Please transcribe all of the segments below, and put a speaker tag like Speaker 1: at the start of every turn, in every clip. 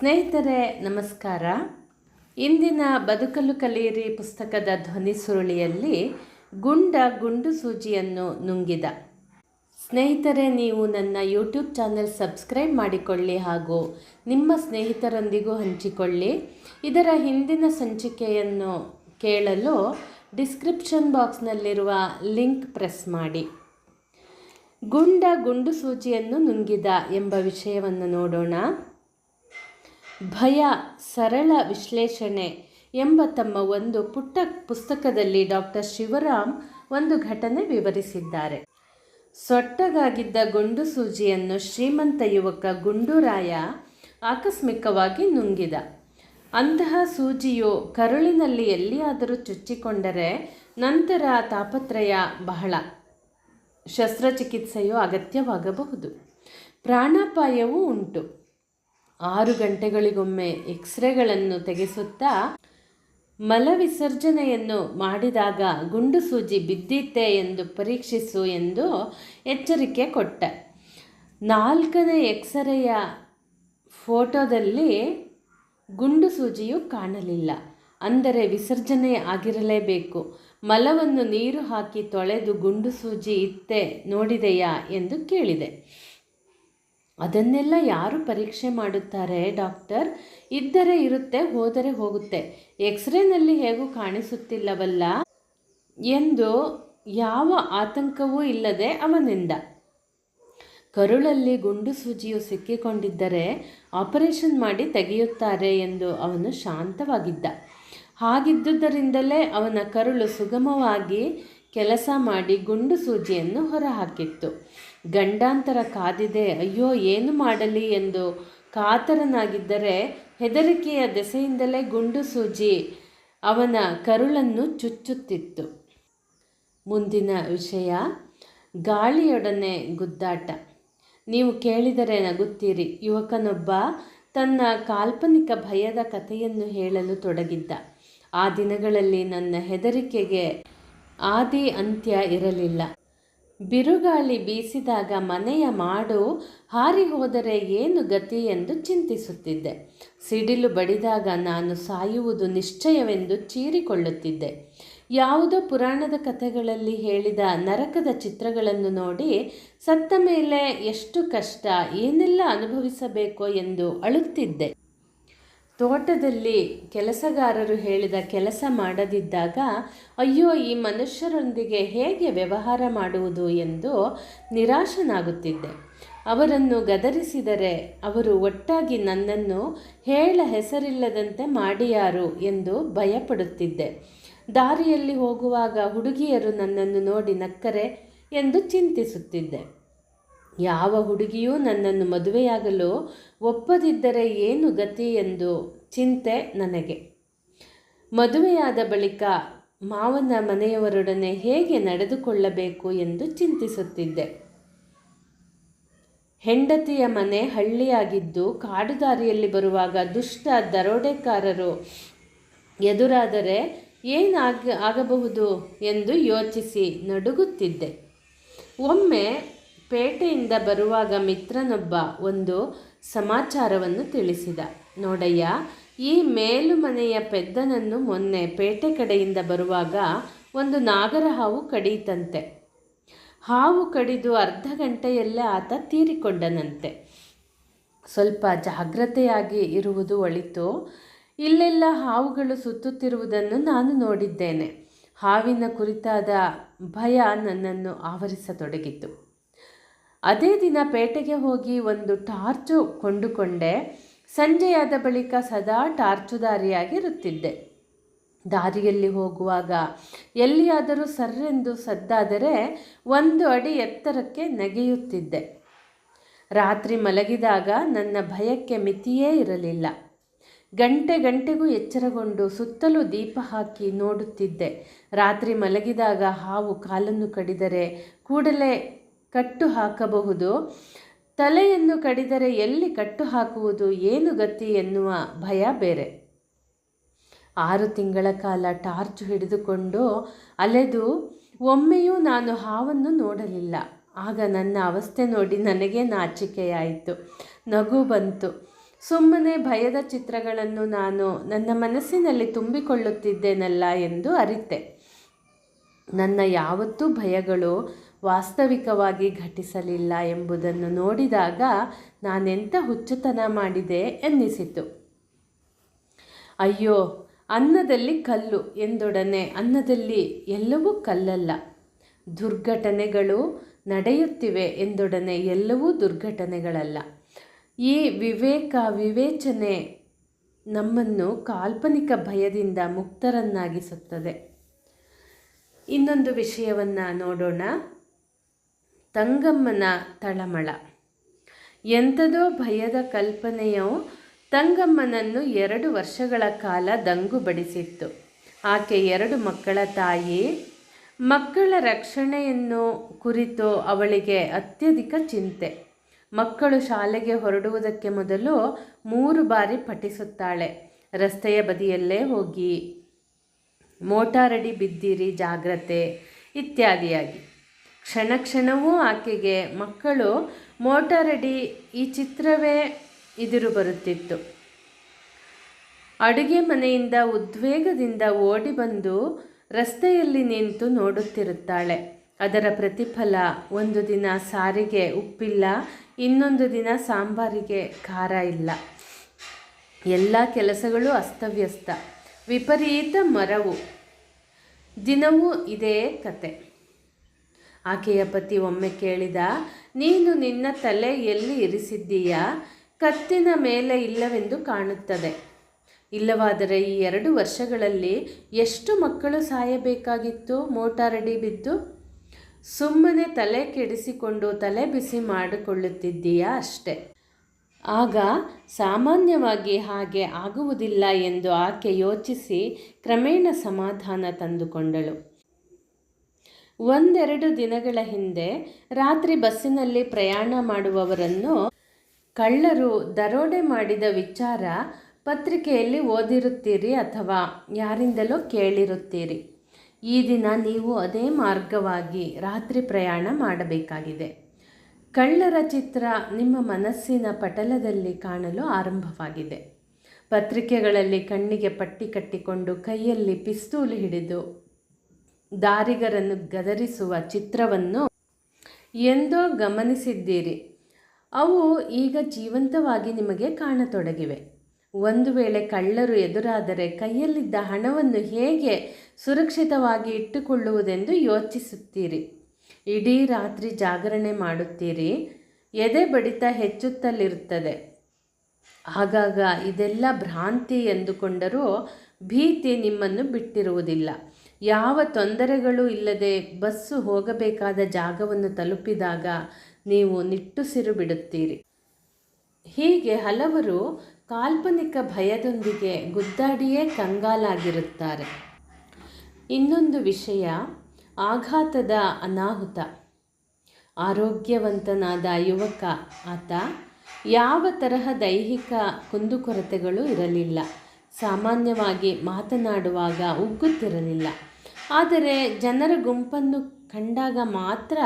Speaker 1: ಸ್ನೇಹಿತರೆ, ನಮಸ್ಕಾರ. ಇಂದಿನ ಬದುಕಲು ಕಲಿಯಿರಿ ಪುಸ್ತಕದ ಧ್ವನಿ ಸುರುಳಿಯಲ್ಲಿ ಗುಂಡ ಗುಂಡು ಸೂಜಿಯನ್ನು ನುಂಗಿದ. ಸ್ನೇಹಿತರೆ, ನೀವು ನನ್ನ ಯೂಟ್ಯೂಬ್ ಚಾನೆಲ್ ಸಬ್ಸ್ಕ್ರೈಬ್ ಮಾಡಿಕೊಳ್ಳಿ ಹಾಗೂ ನಿಮ್ಮ ಸ್ನೇಹಿತರೊಂದಿಗೂ ಹಂಚಿಕೊಳ್ಳಿ. ಇದರ ಹಿಂದಿನ ಸಂಚಿಕೆಯನ್ನು ಕೇಳಲು ಡಿಸ್ಕ್ರಿಪ್ಷನ್ ಬಾಕ್ಸ್ನಲ್ಲಿರುವ ಲಿಂಕ್ ಪ್ರೆಸ್ ಮಾಡಿ. ಗುಂಡ ಗುಂಡು ಸೂಜಿಯನ್ನು ನುಂಗಿದ ಎಂಬ ವಿಷಯವನ್ನು ನೋಡೋಣ. ಭಯ, ಸರಳ ವಿಶ್ಲೇಷಣೆ ಎಂಬ ತಮ್ಮ ಒಂದು ಪುಟ್ಟ ಪುಸ್ತಕದಲ್ಲಿ ಡಾಕ್ಟರ್ ಶಿವರಾಮ್ ಒಂದು ಘಟನೆ ವಿವರಿಸಿದ್ದಾರೆ. ಸೊಟ್ಟಗಾಗಿದ್ದ ಗುಂಡು ಸೂಜಿಯನ್ನು ಶ್ರೀಮಂತ ಯುವಕ ಗುಂಡೂರಾಯ ಆಕಸ್ಮಿಕವಾಗಿ ನುಂಗಿದ. ಅಂತಹ ಸೂಜಿಯು ಕರುಳಿನಲ್ಲಿ ಎಲ್ಲಿಯಾದರೂ ಚುಚ್ಚಿಕೊಂಡರೆ ನಂತರ ತಾಪತ್ರಯ ಬಹಳ ಶಸ್ತ್ರಚಿಕಿತ್ಸೆಯು ಅಗತ್ಯವಾಗಬಹುದು. ಪ್ರಾಣಾಪಾಯವೂ ಉಂಟು. ಆರು ಗಂಟೆಗಳಿಗೊಮ್ಮೆ ಎಕ್ಸ್ರೇಗಳನ್ನು ತೆಗೆಸುತ್ತಾ ಮಲವಿಸರ್ಜನೆಯನ್ನು ಮಾಡಿದಾಗ ಗುಂಡು ಸೂಜಿ ಬಿದ್ದಿತ್ತೆ ಎಂದು ಪರೀಕ್ಷಿಸು ಎಂದು ಎಚ್ಚರಿಕೆ ಕೊಟ್ಟ. ನಾಲ್ಕನೇ ಎಕ್ಸರೆಯ ಫೋಟೋದಲ್ಲಿ ಗುಂಡು ಸೂಜಿಯು ಕಾಣಲಿಲ್ಲ. ಅಂದರೆ ವಿಸರ್ಜನೆ ಆಗಿರಲೇಬೇಕು. ಮಲವನ್ನು ನೀರು ಹಾಕಿ ತೊಳೆದು ಗುಂಡು ಸೂಜಿ ಇತ್ತೆ ನೋಡಿದೆಯಾ ಎಂದು ಕೇಳಿದೆ. ಅದನ್ನೆಲ್ಲ ಯಾರು ಪರೀಕ್ಷೆ ಮಾಡುತ್ತಾರೆ, ಡಾಕ್ಟರ್? ಇದ್ದರೆ ಇರುತ್ತೆ, ಹೋದರೆ ಹೋಗುತ್ತೆ. ಎಕ್ಸ್ರೇನಲ್ಲಿ ಹೇಗೂ ಕಾಣಿಸುತ್ತಿಲ್ಲವಲ್ಲ? ಎಂದು ಯಾವ ಆತಂಕವೂ ಇಲ್ಲದೆ ಅವನಿಂದ. ಕರುಳಲ್ಲಿ ಗುಂಡು ಸೂಜಿಯು ಸಿಕ್ಕಿಕೊಂಡಿದ್ದರೆ ಆಪರೇಷನ್ ಮಾಡಿ ತೆಗೆಯುತ್ತಾರೆ ಎಂದು ಅವನು ಶಾಂತವಾಗಿದ್ದ. ಹಾಗಿದ್ದುದರಿಂದಲೇ ಅವನ ಕರುಳು ಸುಗಮವಾಗಿ ಕೆಲಸ ಮಾಡಿ ಗುಂಡು ಸೂಜಿಯನ್ನು ಹೊರಹಾಕಿತ್ತು. ಗಂಡಾಂತರ ಕಾದಿದೆ, ಅಯ್ಯೋ, ಏನು ಮಾಡಲಿ ಎಂದು ಕಾತರನಾಗಿದ್ದರೆ ಹೆದರಿಕೆಯ ದೆಸೆಯಿಂದಲೇ ಗುಂಡು ಸೂಜಿ ಅವನ ಕರುಳನ್ನು ಚುಚ್ಚುತ್ತಿತ್ತು. ಮುಂದಿನ ವಿಷಯ, ಗಾಳಿಯೊಡನೆ ಗುದ್ದಾಟ. ನೀವು ಕೇಳಿದರೆ ನಗುತ್ತೀರಿ. ಯುವಕನೊಬ್ಬ ತನ್ನ ಕಾಲ್ಪನಿಕ ಭಯದ ಕಥೆಯನ್ನು ಹೇಳಲು ತೊಡಗಿದ್ದ. ಆ ದಿನಗಳಲ್ಲಿ ನನ್ನ ಹೆದರಿಕೆಗೆ ಆದಿ ಅಂತ್ಯ ಇರಲಿಲ್ಲ. ಬಿರುಗಾಳಿ ಬೀಸಿದಾಗ ಮನೆಯ ಮಾಡು ಹಾರಿ ಹೋದರೆ ಏನು ಗತಿ ಎಂದು ಚಿಂತಿಸುತ್ತಿದ್ದೆ. ಸಿಡಿಲು ಬಡಿದಾಗ ನಾನು ಸಾಯುವುದು ನಿಶ್ಚಯವೆಂದು ಚೀರಿಕೊಳ್ಳುತ್ತಿದ್ದೆ. ಯಾವುದೋ ಪುರಾಣದ ಕಥೆಗಳಲ್ಲಿ ಹೇಳಿದ ನರಕದ ಚಿತ್ರಗಳನ್ನು ನೋಡಿ ಸತ್ತ ಮೇಲೆ ಎಷ್ಟು ಕಷ್ಟ, ಏನೆಲ್ಲ ಅನುಭವಿಸಬೇಕೋ ಎಂದು ಅಳುತ್ತಿದ್ದೆ. ತೋಟದಲ್ಲಿ ಕೆಲಸಗಾರರು ಹೇಳಿದ ಕೆಲಸ ಮಾಡದಿದ್ದಾಗ, ಅಯ್ಯೋ, ಈ ಮನುಷ್ಯರೊಂದಿಗೆ ಹೇಗೆ ವ್ಯವಹಾರ ಮಾಡುವುದು ಎಂದು ನಿರಾಶನಾಗುತ್ತಿದ್ದೆ. ಅವರನ್ನು ಗದರಿಸಿದರೆ ಅವರು ಒಟ್ಟಾಗಿ ನನ್ನನ್ನು ಹೇಳ ಹೆಸರಿಲ್ಲದಂತೆ ಮಾಡಿಯಾರು ಎಂದು ಭಯಪಡುತ್ತಿದ್ದೆ. ದಾರಿಯಲ್ಲಿ ಹೋಗುವಾಗ ಹುಡುಗಿಯರು ನನ್ನನ್ನು ನೋಡಿ ನಕ್ಕರೆ ಎಂದು ಚಿಂತಿಸುತ್ತಿದ್ದೆ. ಯಾವ ಹುಡುಗಿಯೂ ನನ್ನನ್ನು ಮದುವೆಯಾಗಲು ಒಪ್ಪದಿದ್ದರೆ ಏನು ಗತಿ ಎಂದು ಚಿಂತೆ ನನಗೆ. ಮದುವೆಯಾದ ಬಳಿಕ ಮಾವನ ಮನೆಯವರೊಡನೆ ಹೇಗೆ ನಡೆದುಕೊಳ್ಳಬೇಕು ಎಂದು ಚಿಂತಿಸುತ್ತಿದ್ದೆ. ಹೆಂಡತಿಯ ಮನೆ ಹಳ್ಳಿಯಾಗಿದ್ದು ಕಾಡು ದಾರಿಯಲ್ಲಿ ಬರುವಾಗ ದುಷ್ಟ ದರೋಡೆಕಾರರು ಎದುರಾದರೆ ಏನಾಗ ಆಗಬಹುದು ಎಂದು ಯೋಚಿಸಿ ನಡುಗುತ್ತಿದ್ದೆ. ಒಮ್ಮೆ ಪೇಟೆಯಿಂದ ಬರುವಾಗ ಮಿತ್ರನೊಬ್ಬ ಒಂದು ಸಮಾಚಾರವನ್ನು ತಿಳಿಸಿದ. ನೋಡಯ್ಯ, ಈ ಮೇಲುಮನೆಯ ಪೆದ್ದನನ್ನು ಮೊನ್ನೆ ಪೇಟೆ ಕಡೆಯಿಂದ ಬರುವಾಗ ಒಂದು ನಾಗರ ಹಾವು ಕಡಿಯಿತಂತೆ ಹಾವು ಕಡಿದು ಅರ್ಧ ಗಂಟೆಯಲ್ಲೇ ಆತ ತೀರಿಕೊಂಡನಂತೆ. ಸ್ವಲ್ಪ ಜಾಗ್ರತೆಯಾಗಿ ಇರುವುದು ಒಳಿತು. ಇಲ್ಲೆಲ್ಲ ಹಾವುಗಳು ಸುತ್ತುತ್ತಿರುವುದನ್ನು ನಾನು ನೋಡಿದ್ದೇನೆ. ಹಾವಿನ ಕುರಿತಾದ ಭಯ ನನ್ನನ್ನು ಆವರಿಸತೊಡಗಿತು. ಅದೇ ದಿನ ಪೇಟೆಗೆ ಹೋಗಿ ಒಂದು ಟಾರ್ಚು ಕೊಂಡುಕೊಂಡೆ. ಸಂಜೆಯಾದ ಬಳಿಕ ಸದಾ ಟಾರ್ಚುದಾರಿಯಾಗಿರುತ್ತಿದ್ದೆ ದಾರಿಯಲ್ಲಿ ಹೋಗುವಾಗ ಎಲ್ಲಿಯಾದರೂ ಸರ್ರೆಂದು ಸದ್ದಾದರೆ ಒಂದು ಅಡಿ ಎತ್ತರಕ್ಕೆ ನೆಗೆಯುತ್ತಿದ್ದೆ. ರಾತ್ರಿ ಮಲಗಿದಾಗ ನನ್ನ ಭಯಕ್ಕೆ ಮಿತಿಯೇ ಇರಲಿಲ್ಲ. ಗಂಟೆ ಗಂಟೆಗೂ ಎಚ್ಚರಗೊಂಡು ಸುತ್ತಲೂ ದೀಪ ಹಾಕಿ ನೋಡುತ್ತಿದ್ದೆ. ರಾತ್ರಿ ಮಲಗಿದಾಗ ಹಾವು ಕಾಲನ್ನು ಕಡಿದರೆ ಕೂಡಲೇ ಕಟ್ಟು ಹಾಕಬಹುದು ತಲೆಯನ್ನು ಕಡಿದರೆ ಎಲ್ಲಿ ಕಟ್ಟು ಹಾಕುವುದು ಏನು ಗತಿ ಎನ್ನುವ ಭಯ ಬೇರೆ. ಆರು ತಿಂಗಳ ಕಾಲ ಟಾರ್ಚ್ ಹಿಡಿದುಕೊಂಡು ಅಲೆದು ಒಮ್ಮೆಯೂ ನಾನು ಹಾವನ್ನು ನೋಡಲಿಲ್ಲ. ಆಗ ನನ್ನ ಅವಸ್ಥೆ ನೋಡಿ ನನಗೆ ನಾಚಿಕೆಯಾಯಿತು. ನಗು ಬಂತು. ಸುಮ್ಮನೆ ಭಯದ ಚಿತ್ರಗಳನ್ನು ನಾನು ನನ್ನ ಮನಸ್ಸಿನಲ್ಲಿ ತುಂಬಿಕೊಳ್ಳುತ್ತಿದ್ದೇನಲ್ಲ ಎಂದು ಅರಿತೆ. ನನ್ನ ಯಾವತ್ತೂ ಭಯಗಳು ವಾಸ್ತವಿಕವಾಗಿ ಘಟಿಸಲಿಲ್ಲ ಎಂಬುದನ್ನು ನೋಡಿದಾಗ ನಾನೆಂಥ ಹುಚ್ಚುತನ ಮಾಡಿದೆ ಎನ್ನಿಸಿತು. ಅಯ್ಯೋ, ಅನ್ನದಲ್ಲಿ ಕಲ್ಲು ಎಂದೊಡನೆ ಅನ್ನದಲ್ಲಿ ಎಲ್ಲವೂ ಕಲ್ಲಲ್ಲ. ದುರ್ಘಟನೆಗಳು ನಡೆಯುತ್ತಿವೆ ಎಂದೊಡನೆ ಎಲ್ಲವೂ ದುರ್ಘಟನೆಗಳಲ್ಲ. ಈ ವಿವೇಕ ವಿವೇಚನೆ ನಮ್ಮನ್ನು ಕಾಲ್ಪನಿಕ ಭಯದಿಂದ ಮುಕ್ತರನ್ನಾಗಿಸುತ್ತದೆ. ಇನ್ನೊಂದು ವಿಷಯವನ್ನು ನೋಡೋಣ. ತಂಗಮ್ಮನ ತಳಮಳ. ಎಂಥದೋ ಭಯದ ಕಲ್ಪನೆಯು ತಂಗಮ್ಮನನ್ನು ಎರಡು ವರ್ಷಗಳ ಕಾಲ ದಂಗು ಬಡಿಸಿತ್ತು. ಆಕೆ ಎರಡು ಮಕ್ಕಳ ತಾಯಿ. ಮಕ್ಕಳ ರಕ್ಷಣೆಯನ್ನು ಕುರಿತು ಅವಳಿಗೆ ಅತ್ಯಧಿಕ ಚಿಂತೆ. ಮಕ್ಕಳು ಶಾಲೆಗೆ ಹೊರಡುವುದಕ್ಕೆ ಮೊದಲು ಮೂರು ಬಾರಿ ಪಠಿಸುತ್ತಾಳೆ. ರಸ್ತೆಯ ಬದಿಯಲ್ಲೇ ಹೋಗಿ, ಮೋಟಾರಡಿ ಬಿದ್ದಿರಿ, ಜಾಗ್ರತೆ, ಇತ್ಯಾದಿಯಾಗಿ. ಕ್ಷಣ ಕ್ಷಣವೂ ಆಕೆಗೆ ಮಕ್ಕಳು ಮೋಟಾರಡಿ ಈ ಚಿತ್ರವೇ ಇದಿರು ಬರುತ್ತಿತ್ತು. ಅಡುಗೆ ಮನೆಯಿಂದ ಉದ್ವೇಗದಿಂದ ಓಡಿ ಬಂದು ರಸ್ತೆಯಲ್ಲಿ ನಿಂತು ನೋಡುತ್ತಿರುತ್ತಾಳೆ. ಅದರ ಪ್ರತಿಫಲ ಒಂದು ದಿನ ಸಾರಿಗೆ ಉಪ್ಪಿಲ್ಲ, ಇನ್ನೊಂದು ದಿನ ಸಾಂಬಾರಿಗೆ ಖಾರ ಇಲ್ಲ. ಎಲ್ಲ ಕೆಲಸಗಳು ಅಸ್ತವ್ಯಸ್ತ. ವಿಪರೀತ ಮರವು. ದಿನವೂ ಇದೇ ಕತೆ. ಆಕೆಯ ಪತಿ ಒಮ್ಮೆ ಕೇಳಿದ, ನೀನು ನಿನ್ನ ತಲೆ ಎಲ್ಲಿ ಇರಿಸಿದ್ದೀಯಾ? ಕತ್ತಿನ ಮೇಲೆ ಇಲ್ಲವೆಂದು ಕಾಣುತ್ತದೆ. ಇಲ್ಲವಾದರೆ ಈ ಎರಡು ವರ್ಷಗಳಲ್ಲಿ ಎಷ್ಟು ಮಕ್ಕಳು ಸಾಯಬೇಕಾಗಿತ್ತು? ಮೋಟಾರಡಿ ಬಿದ್ದು. ಸುಮ್ಮನೆ ತಲೆ ಕೆಡಿಸಿಕೊಂಡು ತಲೆ ಬಿಸಿ ಮಾಡಿಕೊಳ್ಳುತ್ತಿದ್ದೀಯಾ ಅಷ್ಟೆ. ಆಗ ಸಾಮಾನ್ಯವಾಗಿ ಹಾಗೆ ಆಗುವುದಿಲ್ಲ ಎಂದು ಆಕೆ ಯೋಚಿಸಿ ಕ್ರಮೇಣ ಸಮಾಧಾನ ತಂದುಕೊಂಡಳು. ಒಂದೆರಡು ದಿನಗಳ ಹಿಂದೆ ರಾತ್ರಿ ಬಸ್ಸಿನಲ್ಲಿ ಪ್ರಯಾಣ ಮಾಡುವವರನ್ನು ಕಳ್ಳರು ದರೋಡೆ ಮಾಡಿದ ವಿಚಾರ ಪತ್ರಿಕೆಯಲ್ಲಿ ಓದಿರುತ್ತೀರಿ ಅಥವಾ ಯಾರಿಂದಲೋ ಕೇಳಿರುತ್ತೀರಿ. ಈ ದಿನ ನೀವು ಅದೇ ಮಾರ್ಗವಾಗಿ ರಾತ್ರಿ ಪ್ರಯಾಣ ಮಾಡಬೇಕಾಗಿದೆ. ಕಳ್ಳರ ಚಿತ್ರ ನಿಮ್ಮ ಮನಸ್ಸಿನ ಪಟಲದಲ್ಲಿ ಕಾಣಲು ಆರಂಭವಾಗಿದೆ. ಪತ್ರಿಕೆಗಳಲ್ಲಿ ಕಣ್ಣಿಗೆ ಪಟ್ಟಿ ಕಟ್ಟಿಕೊಂಡು ಕೈಯಲ್ಲಿ ಪಿಸ್ತೂಲು ಹಿಡಿದು ದಾರಿಗರನ್ನು ಗದರಿಸುವ ಚಿತ್ರವನ್ನು ಎಂದೋ ಗಮನಿಸಿದ್ದೀರಿ. ಅವು ಈಗ ಜೀವಂತವಾಗಿ ನಿಮಗೆ ಕಾಣತೊಡಗಿವೆ. ಒಂದು ವೇಳೆ ಕಳ್ಳರು ಎದುರಾದರೆ ಕೈಯಲ್ಲಿದ್ದ ಹಣವನ್ನು ಹೇಗೆ ಸುರಕ್ಷಿತವಾಗಿ ಇಟ್ಟುಕೊಳ್ಳುವುದೆಂದು ಯೋಚಿಸುತ್ತೀರಿ. ಇಡೀ ರಾತ್ರಿ ಜಾಗರಣೆ ಮಾಡುತ್ತೀರಿ. ಎದೆ ಬಡಿತ ಹೆಚ್ಚುತ್ತಲಿರುತ್ತದೆ. ಆಗಾಗ ಇದೆಲ್ಲ ಭ್ರಾಂತಿ ಎಂದುಕೊಂಡರೂ ಭೀತಿ ನಿಮ್ಮನ್ನು ಬಿಟ್ಟಿರುವುದಿಲ್ಲ. ಯಾವ ತೊಂದರೆಗಳು ಇಲ್ಲದೆ ಬಸ್ಸು ಹೋಗಬೇಕಾದ ಜಾಗವನ್ನು ತಲುಪಿದಾಗ ನೀವು ನಿಟ್ಟುಸಿರು ಬಿಡುತ್ತೀರಿ. ಹೀಗೆ ಹಲವರು ಕಾಲ್ಪನಿಕ ಭಯದೊಂದಿಗೆ ಗುದ್ದಾಡಿಯೇ ಕಂಗಾಲಾಗಿರುತ್ತಾರೆ. ಇನ್ನೊಂದು ವಿಷಯ, ಆಘಾತದ ಅನಾಹುತ. ಆರೋಗ್ಯವಂತನಾದ ಯುವಕ ಆತ ಯಾವ ತರಹ ದೈಹಿಕ ಕುಂದುಕೊರತೆಗಳು ಇರಲಿಲ್ಲ. ಸಾಮಾನ್ಯವಾಗಿ ಮಾತನಾಡುವಾಗ ಉಗ್ಗುತ್ತಿರಲಿಲ್ಲ. ಆದರೆ ಜನರ ಗುಂಪನ್ನು ಕಂಡಾಗ ಮಾತ್ರ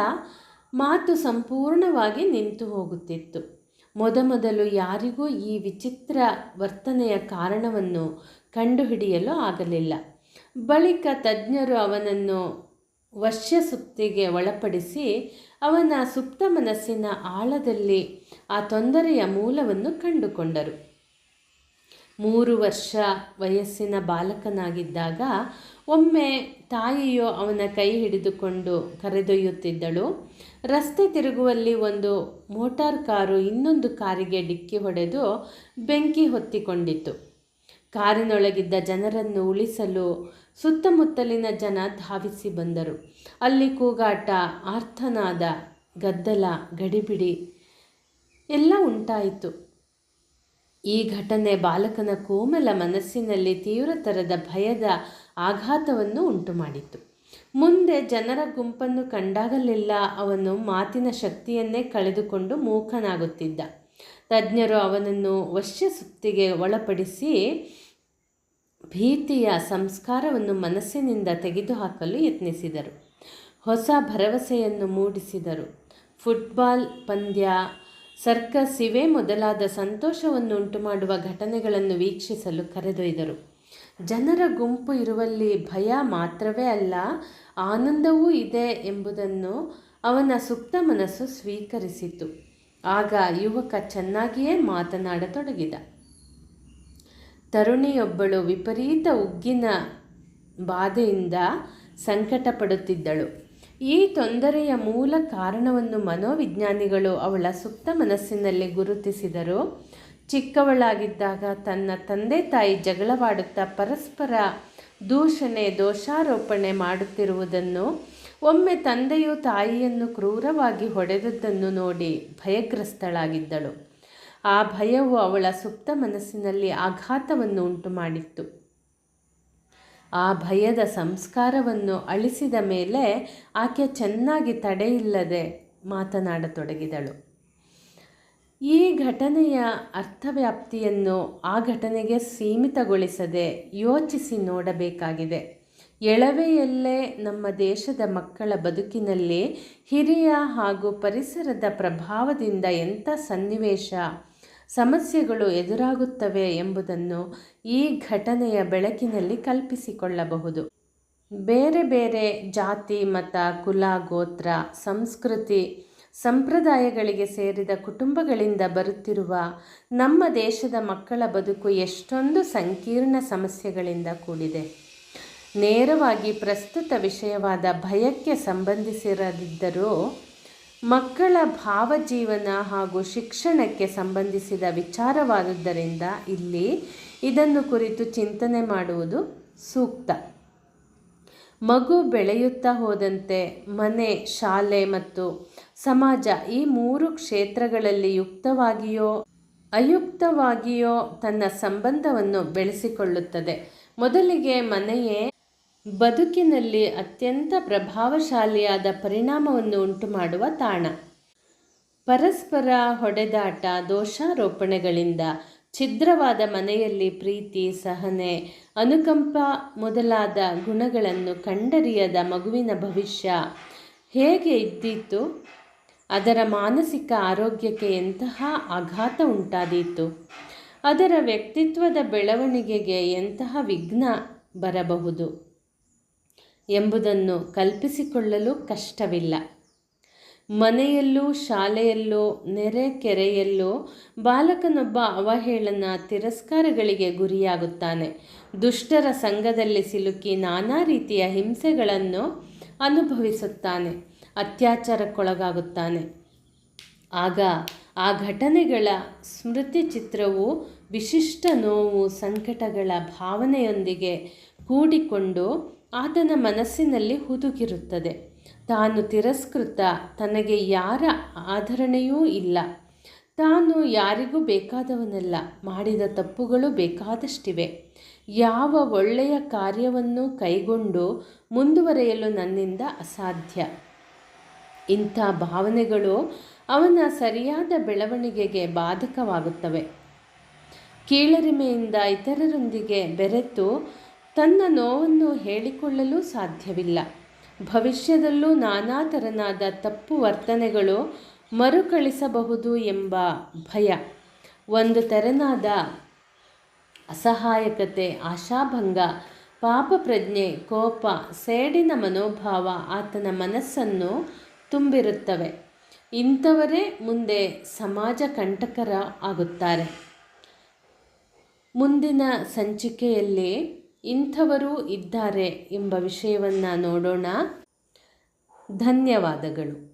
Speaker 1: ಮಾತು ಸಂಪೂರ್ಣವಾಗಿ ನಿಂತು ಹೋಗುತ್ತಿತ್ತು. ಮೊದಮೊದಲು ಯಾರಿಗೂ ಈ ವಿಚಿತ್ರ ವರ್ತನೆಯ ಕಾರಣವನ್ನು ಕಂಡುಹಿಡಿಯಲು ಆಗಲಿಲ್ಲ. ಬಳಿಕ ತಜ್ಞರು ಅವನನ್ನು ವಶ್ಯಸುಪ್ತಿಗೆ ಒಳಪಡಿಸಿ ಅವನ ಸುಪ್ತ ಮನಸ್ಸಿನ ಆಳದಲ್ಲಿ ಆ ತೊಂದರೆಯ ಮೂಲವನ್ನು ಕಂಡುಕೊಂಡರು. ಮೂರು ವರ್ಷ ವಯಸ್ಸಿನ ಬಾಲಕನಾಗಿದ್ದಾಗ ಒಮ್ಮೆ ತಾಯಿಯು ಅವನ ಕೈ ಹಿಡಿದುಕೊಂಡು ಕರೆದೊಯ್ಯುತ್ತಿದ್ದಳು. ರಸ್ತೆ ತಿರುಗುವಲ್ಲಿ ಒಂದು ಮೋಟಾರ್ ಕಾರು ಇನ್ನೊಂದು ಕಾರಿಗೆ ಡಿಕ್ಕಿ ಹೊಡೆದು ಬೆಂಕಿ ಹೊತ್ತಿಕೊಂಡಿತು ಕಾರಿನೊಳಗಿದ್ದ ಜನರನ್ನು ಉಳಿಸಲು ಸುತ್ತಮುತ್ತಲಿನ ಜನ ಧಾವಿಸಿ ಬಂದರು. ಅಲ್ಲಿ ಕೂಗಾಟ ಆರ್ಥನಾದ ಗದ್ದಲ, ಗಡಿಬಿಡಿ ಎಲ್ಲ ಉಂಟಾಯಿತು. ಈ ಘಟನೆ ಬಾಲಕನ ಕೋಮಲ ಮನಸ್ಸಿನಲ್ಲಿ ತೀವ್ರತರದ ಭಯದ ಆಘಾತವನ್ನು ಉಂಟುಮಾಡಿತು ಮುಂದೆ ಜನರ ಗುಂಪನ್ನು ಕಂಡಾಗಲೆಲ್ಲ. ಅವನು ಮಾತಿನ ಶಕ್ತಿಯನ್ನೇ ಕಳೆದುಕೊಂಡು ಮೂಕನಾಗುತ್ತಿದ್ದ. ತಜ್ಞರು ಅವನನ್ನು ವಶ್ಯಸುಪ್ತಿಗೆ ಒಳಪಡಿಸಿ ಭೀತಿಯ ಸಂಸ್ಕಾರವನ್ನು ಮನಸ್ಸಿನಿಂದ ತೆಗೆದುಹಾಕಲು ಯತ್ನಿಸಿದರು. ಹೊಸ ಭರವಸೆಯನ್ನು ಮೂಡಿಸಿದರು. ಫುಟ್ಬಾಲ್ ಪಂದ್ಯ ಸರ್ಕಸ್ ಇವೆ ಮೊದಲಾದ ಸಂತೋಷವನ್ನು ಉಂಟುಮಾಡುವ ಘಟನೆಗಳನ್ನು ವೀಕ್ಷಿಸಲು ಕರೆದೊಯ್ದರು. ಜನರ ಗುಂಪು ಇರುವಲ್ಲಿ ಭಯ ಮಾತ್ರವೇ ಅಲ್ಲ, ಆನಂದವೂ ಇದೆ ಎಂಬುದನ್ನು ಅವನ ಸುಪ್ತ ಮನಸ್ಸು ಸ್ವೀಕರಿಸಿತು. ಆಗ ಯುವಕ ಚೆನ್ನಾಗಿಯೇ ಮಾತನಾಡತೊಡಗಿದ. ತರುಣಿಯೊಬ್ಬಳು ವಿಪರೀತ ಉಗ್ಗಿನ ಬಾಧೆಯಿಂದ ಸಂಕಟ ಪಡುತ್ತಿದ್ದಳು ಈ ತೊಂದರೆಯ ಮೂಲ ಕಾರಣವನ್ನು ಮನೋವಿಜ್ಞಾನಿಗಳು ಅವಳ ಸುಪ್ತ ಮನಸ್ಸಿನಲ್ಲಿ ಗುರುತಿಸಿದರು. ಚಿಕ್ಕವಳಾಗಿದ್ದಾಗ ತನ್ನ ತಂದೆ ತಾಯಿ ಜಗಳವಾಡುತ್ತಾ ಪರಸ್ಪರ ದೂಷಣೆ, ದೋಷಾರೋಪಣೆ ಮಾಡುತ್ತಿರುವುದನ್ನು, ಒಮ್ಮೆ ತಂದೆಯು ತಾಯಿಯನ್ನು ಕ್ರೂರವಾಗಿ ಹೊಡೆದದ್ದನ್ನು ನೋಡಿ ಭಯಗ್ರಸ್ತಳಾಗಿದ್ದಳು. ಆ ಭಯವು ಅವಳ ಸುಪ್ತ ಮನಸ್ಸಿನಲ್ಲಿ ಆಘಾತವನ್ನು ಉಂಟು ಮಾಡಿತ್ತು ಆ ಭಯದ ಸಂಸ್ಕಾರವನ್ನು ಅಳಿಸಿದ ಮೇಲೆ ಆಕೆ ಚೆನ್ನಾಗಿ ತಡೆಯಿಲ್ಲದೆ ಮಾತನಾಡತೊಡಗಿದಳು. ಈ ಘಟನೆಯ ಅರ್ಥವ್ಯಾಪ್ತಿಯನ್ನು ಆ ಘಟನೆಗೆ ಸೀಮಿತಗೊಳಿಸದೆ ಯೋಚಿಸಿ ನೋಡಬೇಕಾಗಿದೆ. ಎಳವೆಯಲ್ಲೇ ನಮ್ಮ ದೇಶದ ಮಕ್ಕಳ ಬದುಕಿನಲ್ಲಿ ಹಿರಿಯ ಹಾಗೂ ಪರಿಸರದ ಪ್ರಭಾವದಿಂದ ಎಂಥ ಸನ್ನಿವೇಶ ಸಮಸ್ಯೆಗಳು ಎದುರಾಗುತ್ತವೆ ಎಂಬುದನ್ನು ಈ ಘಟನೆಯ ಬೆಳಕಿನಲ್ಲಿ ಕಲ್ಪಿಸಿಕೊಳ್ಳಬಹುದು. ಬೇರೆ ಬೇರೆ ಜಾತಿ, ಮತ, ಕುಲ, ಗೋತ್ರ, ಸಂಸ್ಕೃತಿ, ಸಂಪ್ರದಾಯಗಳಿಗೆ ಸೇರಿದ ಕುಟುಂಬಗಳಿಂದ ಬರುತ್ತಿರುವ ನಮ್ಮ ದೇಶದ ಮಕ್ಕಳ ಬದುಕು ಎಷ್ಟೊಂದು ಸಂಕೀರ್ಣ ಸಮಸ್ಯೆಗಳಿಂದ ಕೂಡಿದೆ. ನೇರವಾಗಿ ಪ್ರಸ್ತುತ ವಿಷಯವಾದ ಭಯಕ್ಕೆ ಸಂಬಂಧಿಸಿರದಿದ್ದರೂ ಮಕ್ಕಳ ಭಾವಜೀವನ ಹಾಗೂ ಶಿಕ್ಷಣಕ್ಕೆ ಸಂಬಂಧಿಸಿದ ವಿಚಾರವಾದುದರಿಂದ ಇಲ್ಲಿ ಇದನ್ನು ಕುರಿತು ಚಿಂತನೆ ಮಾಡುವುದು ಸೂಕ್ತ. ಮಗು ಬೆಳೆಯುತ್ತಾ ಹೋದಂತೆ ಮನೆ, ಶಾಲೆ ಮತ್ತು ಸಮಾಜ ಈ ಮೂರು ಕ್ಷೇತ್ರಗಳಲ್ಲಿ ಯುಕ್ತವಾಗಿಯೋ, ಅಯುಕ್ತವಾಗಿಯೋ ತನ್ನ ಸಂಬಂಧವನ್ನು ಬೆಳೆಸಿಕೊಳ್ಳುತ್ತದೆ. ಮೊದಲಿಗೆ ಮನೆಯೇ ಬದುಕಿನಲ್ಲಿ ಅತ್ಯಂತ ಪ್ರಭಾವಶಾಲಿಯಾದ ಪರಿಣಾಮವನ್ನು ಉಂಟುಮಾಡುವ ತಾಣ. ಪರಸ್ಪರ ಹೊಡೆದಾಟ ದೋಷಾರೋಪಣೆಗಳಿಂದ ಛಿದ್ರವಾದ ಮನೆಯಲ್ಲಿ ಪ್ರೀತಿ, ಸಹನೆ, ಅನುಕಂಪ ಮೊದಲಾದ ಗುಣಗಳನ್ನು ಕಂಡರಿಯದ ಮಗುವಿನ ಭವಿಷ್ಯ ಹೇಗೆ ಇದ್ದಿತ್ತು ಅದರ ಮಾನಸಿಕ ಆರೋಗ್ಯಕ್ಕೆ ಎಂತಹ ಆಘಾತ ಉಂಟಾದೀತು? ಅದರ ವ್ಯಕ್ತಿತ್ವದ ಬೆಳವಣಿಗೆಗೆ ಎಂತಹ ವಿಘ್ನ ಬರಬಹುದು? ಎಂಬುದನ್ನು ಕಲ್ಪಿಸಿಕೊಳ್ಳಲು ಕಷ್ಟವಿಲ್ಲ. ಮನೆಯಲ್ಲೂ, ಶಾಲೆಯಲ್ಲೋ, ನೆರೆ ಕೆರೆಯಲ್ಲೋ ಬಾಲಕನೊಬ್ಬ ಅವಹೇಳನ ತಿರಸ್ಕಾರಗಳಿಗೆ ಗುರಿಯಾಗುತ್ತಾನೆ. ದುಷ್ಟರ ಸಂಘದಲ್ಲಿ ಸಿಲುಕಿ ನಾನಾ ರೀತಿಯ ಹಿಂಸೆಗಳನ್ನು ಅನುಭವಿಸುತ್ತಾನೆ. ಅತ್ಯಾಚಾರಕ್ಕೊಳಗಾಗುತ್ತಾನೆ. ಆಗ ಆ ಘಟನೆಗಳ ಸ್ಮೃತಿ ಚಿತ್ರವು ವಿಶಿಷ್ಟ ನೋವು ಸಂಕಟಗಳ ಭಾವನೆಯೊಂದಿಗೆ ಕೂಡಿಕೊಂಡು ಆತನ ಮನಸ್ಸಿನಲ್ಲಿ ಹುದುಗಿರುತ್ತದೆ. ತಾನು ತಿರಸ್ಕೃತ, ತನಗೆ ಯಾರ ಆಧರಣೆಯೂ ಇಲ್ಲ. ತಾನು ಯಾರಿಗೂ ಬೇಕಾದವನಲ್ಲ, ಮಾಡಿದ ತಪ್ಪುಗಳು ಬೇಕಾದಷ್ಟಿವೆ. ಯಾವ ಒಳ್ಳೆಯ ಕಾರ್ಯವನ್ನು ಕೈಗೊಂಡು ಮುಂದುವರೆಯಲು ನನ್ನಿಂದ ಅಸಾಧ್ಯ. ಇಂಥ ಭಾವನೆಗಳು ಅವನ ಸರಿಯಾದ ಬೆಳವಣಿಗೆಗೆ ಬಾಧಕವಾಗುತ್ತವೆ. ಕೀಳರಿಮೆಯಿಂದ ಇತರರೊಂದಿಗೆ ಬೆರೆತು ತನ್ನ ನೋವನ್ನು ಹೇಳಿಕೊಳ್ಳಲು ಸಾಧ್ಯವಿಲ್ಲ. ಭವಿಷ್ಯದಲ್ಲೂ ನಾನಾ ತೆರನಾದ ತಪ್ಪು ವರ್ತನೆಗಳು ಮರುಕಳಿಸಬಹುದು ಎಂಬ ಭಯ, ಒಂದು ತೆರನಾದ ಅಸಹಾಯಕತೆ, ಆಶಾಭಂಗ ಪಾಪ ಪ್ರಜ್ಞೆ ಕೋಪ, ಸೇಡಿನ ಮನೋಭಾವ ಆತನ ಮನಸ್ಸನ್ನು ತುಂಬಿರುತ್ತವೆ. ಇಂಥವರೇ ಮುಂದೆ ಸಮಾಜ ಕಂಟಕರ ಆಗುತ್ತಾರೆ. ಮುಂದಿನ ಸಂಚಿಕೆಯಲ್ಲಿ ಇಂಥವರೂ ಇದ್ದಾರೆ ಎಂಬ ವಿಷಯವನ್ನು ನೋಡೋಣ. ಧನ್ಯವಾದಗಳು.